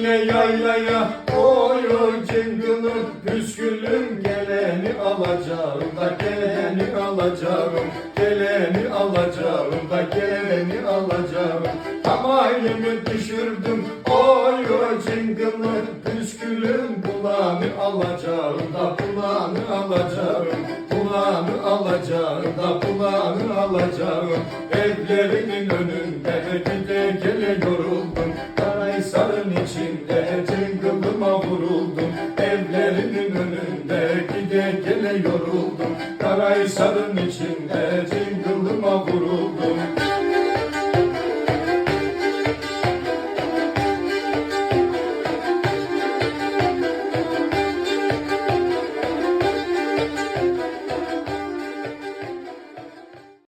gele yaylaya Oy oy cıngılım püskülüm Geleni alacağım da geleni alacağım Geleni alacağım da geleni alacağım. Tamayımı düşürdüm Oy oy cıngılım püskülüm Bulanı alacağım da bulanı alacağım Bulanı alacağım da bulanı alacağım. Evlerinin önünde gide gele yoruldum Karahisar'ın içinde cıngılıma vuruldum. Evlerinin önünde gide gele yoruldum. Karahisar'ın içinde cıngılıma vuruldum